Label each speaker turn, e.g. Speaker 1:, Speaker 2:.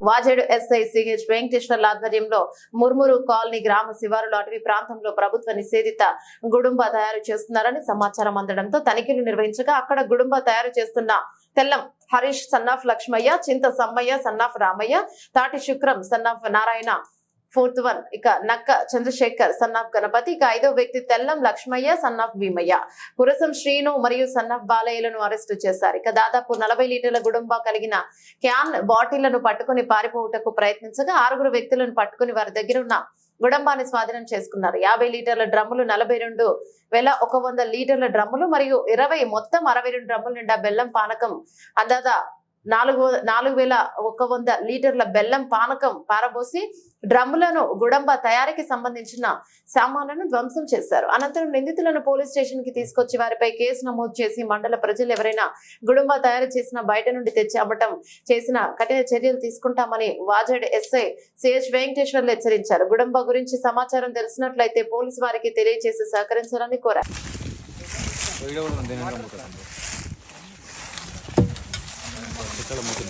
Speaker 1: Vajedu SI CH వెంకటేశ్వర్ల ఆధ్వర్యంలో ముర్మురు colony గ్రామ శివారులు అటవీ ప్రాంతంలో ప్రభుత్వ నిషేధిత గుడుంబ తయారు చేస్తున్నారని సమాచారం అందడంతో తనిఖీలు నిర్వహించగా అక్కడ గుడుంబ తయారు చేస్తున్న తెల్లం హరీష్ సన్నాఫ్ లక్ష్మయ్య చింత Sammayya son of Ramayya Tati Shukram son of Narayana fourth one. ఇక నక్క చంద్రశేఖర్ సన్ ఆఫ్ గణపతి. ఇక ఐదో వ్యక్తి తెల్లం లక్ష్మయ్య సన్ ఆఫ్ భీమయ్య. కురసం శ్రీను మరియు సన్ ఆఫ్ బాలయ్యలను అరెస్టు చేశారు. ఇక దాదాపు నలభై లీటర్ల గుడుంబ కలిగిన క్యాన్ బాటిళ్ళను పట్టుకుని పారిపోవుటకు ప్రయత్నించగా ఆరుగురు వ్యక్తులను పట్టుకుని వారి దగ్గర ఉన్న గుడంబాన్ని స్వాధీనం చేసుకున్నారు. యాభై లీటర్ల డ్రమ్ములు నలభై రెండు వేల ఒక వంద లీటర్ల డ్రమ్ములు మరియు ఇరవై మొత్తం అరవై రెండు డ్రమ్ముల నిండా బెల్లం పానకం అందాదా నాలుగు నాలుగు వేల ఒక వంద లీటర్ల బెల్లం పానకం పారబోసి డ్రమ్ములను గుడంబ తయారీకి సంబంధించిన సామాన్లను ధ్వంసం చేశారు. అనంతరం నిందితులను పోలీస్ స్టేషన్కి తీసుకొచ్చి వారిపై కేసు నమోదు చేసి మండల ప్రజలు ఎవరైనా గుడుంబ తయారు చేసిన బయట నుండి తెచ్చి అమ్మటం చేసిన కఠిన చర్యలు తీసుకుంటామని వాజేడ్ ఎస్ఐ సిహెచ్ వెంకటేశ్వర్లు హెచ్చరించారు. గుడంబ గురించి సమాచారం తెలిసినట్లయితే పోలీసు వారికి తెలియజేసి సహకరించాలని కోరారు.
Speaker 2: चलो मुझे